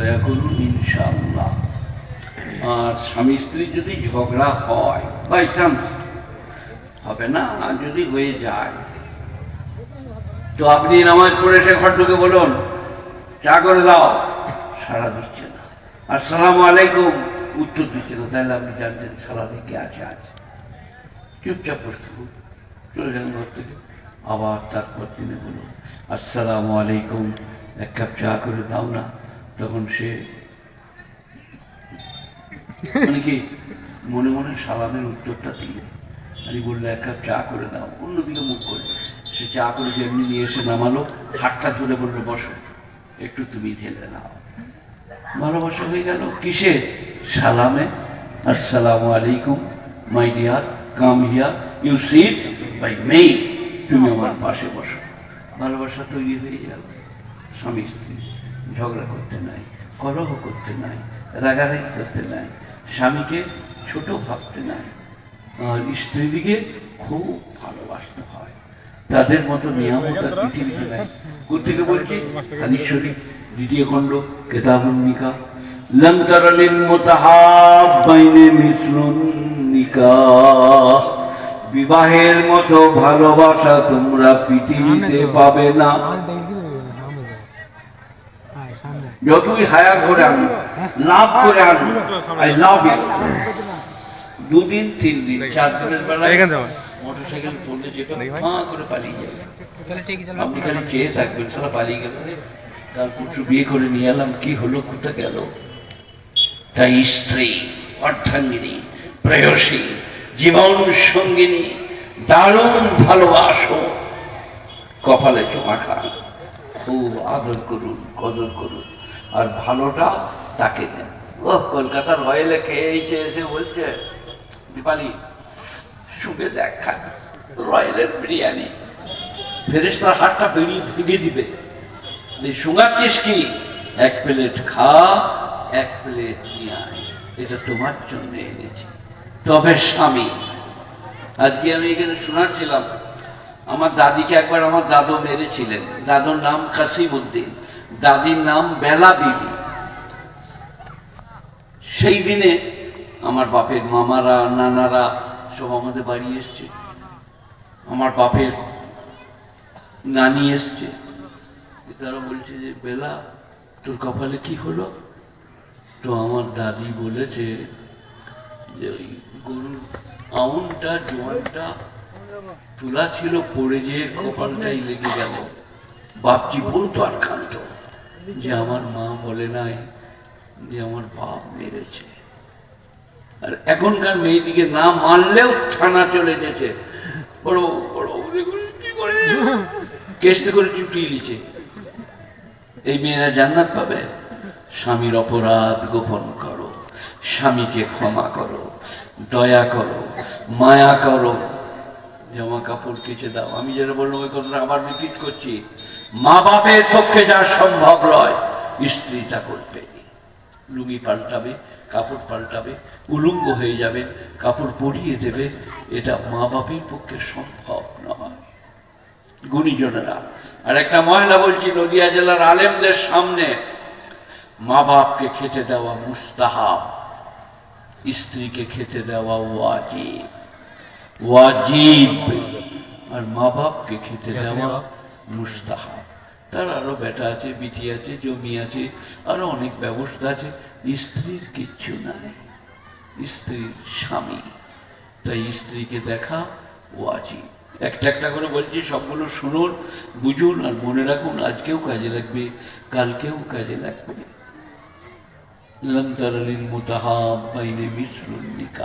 করুন ইনশাআল্লাহ। আর স্বামী স্ত্রী যদি ঝগড়া হয় বাই চান্স হবে না? আর যদি হয়ে যায়, তো আপনি নামাজ পড়ে সে ঘর ঢুকে বলুন, চা করে দাও। সারা দিচ্ছে না। আসসালামু আলাইকুম। উত্তর দিচ্ছে না। তাহলে আপনি জানতেন সারা দিকে আছে আছে। চুপচাপ থাকুন। চলে যান ঘর থেকে। আবার তারপর তিনি বলুন, আসসালামু আলাইকুম। এক কাপ চা করে দাও না। তখন সে মানে কি, মনে মনে সালামের উত্তরটা দিয়ে আমি বলল, এক কাপ চা করে দাও। অন্যদিকে মুখ করে সে চা করে যেমনি নিয়ে এসে নামালো, হাতটা তুলে বলল, বসো, একটু তুমি ঢেলে নাও। ভালোবাসা হয়ে গেল। কিসে? সালামে। আসসালামু আলাইকুম, my dear, come here, you sit by মেই তুমি আমার পাশে বসো। ভালোবাসা তৈরি হয়ে গেল। স্বামী স্ত্রী। ঝগড়া করতে নাই কলহ করতে নাই রাগারাগি করতে নাই স্বামীকে ছোট ভাবতে নাই আর স্ত্রীদিকে খুব ভালোবাসতে হয়। তাদের মতো নিয়ামত আর পৃথিবীতে নাই। কোথেকে বলছি? হাদিস শরীফ দ্বিতীয় খণ্ড কেতাবুন নিকা লম তারালিল মুতাহাব্বাইনে মিসলুন নিকাহ। বিবাহের মতো ভালোবাসা তোমরা পৃথিবীতে পাবে না। যতই হায়া করে আনো লাভ করে আনো আই লাভ ইউ দুদিন তিন দিন চার দিনের বেলায় এখানে যাও। মোটর সাইকেল পড়লে যেটা ফাঁ করে পালিয়ে যাবে আপনি খালি চেয়ে থাকবেন সারা পালিয়ে গেল কাল পুত্র বিয়ে করে নিয়ে এলাম কি হলো কোথা গেল? তাই স্ত্রী অর্ধাঙ্গিনী প্রেয়সী জীবন সঙ্গিনী দারুণ ভালোবাসো কপালে চোমা খান খুব আদর করুন কদর করুন। আর ভালোটা তাকে দেন। ও কলকাতার রয়েলে খেয়েছে এসে বলছে, দীপালি, শুকে দেখ রয়েলের বিরিয়ানি। ফেরেস্তার হাতটা বেরিয়ে ভেঙে দিবে। শুঙাচ্ছিস কি? এক প্লেট খা, এক প্লেট নিয়ে আয়। এটা তোমার জন্য এনেছি। তবে স্বামী, আজকে আমি এখানে শোনাচ্ছিলাম, আমার দাদিকে একবার আমার দাদু মেরেছিলেন। দাদুর নাম কাসিম উদ্দিন দাদির নাম বেলা বিবি। সেই দিনে আমার বাপের মামারা, নানারা সব আমাদের বাড়ি এসছে। আমার বাপের নানি এসছে। তারা বলছে যে, বেলা, তোর কপালে কি হলো? তো আমার দাদি বলেছে যে, ওই গরুর আউনটা, জোয়ানটা তোলা ছিল, পড়ে যে কপালটাই লেগে গেল। বাপজি বলতো আর কান্ত যে আমার মা বলে নাই যে আমার বাপ মেরেছে। আর এখনকার মেয়েদিকে না মানলেও থানা চলে যেছে বড় বড় কেসতে করে? চুটিয়ে নিচে এই মেয়েরা জান্নাত পাবে। স্বামীর অপরাধ গোপন করো, স্বামীকে ক্ষমা করো, দয়া করো, মায়া করো জামা কাপড় কেচে দাও। আমি যেটা বললাম, ওই কথাটা আবার রিপিট করছি। মা বাপের পক্ষে যা সম্ভব নয়, স্ত্রী তা করবে লুঙ্গি পাল্টাবে, কাপড় পাল্টাবে, উলুঙ্গ হয়ে যাবে, কাপড় পরিয়ে দেবে, এটা মা বাপের পক্ষে সম্ভব নয়। গুণীজনেরা, আর একটা মহিলা বলছি নদিয়া জেলার আলেমদের সামনে মা বাপকে খেতে দেওয়া মুস্তাহাব, স্ত্রীকে খেতে দেওয়া ওয়াজিব। ওয়াজিব। আর মা বাপকে খেতে দেওয়া মুস্তাহাব। তার আরও বেটা আছে বিটি আছে জমি আছে আরও অনেক ব্যবস্থা আছে। স্ত্রীর কিচ্ছু নাই। স্ত্রীর স্বামী। তাই স্ত্রীকে দেখা ওয়াজিব। একটা একটা করে বলছি সবগুলো শুনুন বুঝুন আর মনে রাখুন আজকেও কাজে লাগবে কালকেও কাজে লাগবে। লম তারালিল মুতাহাব বাইনে মিসরুন নিকা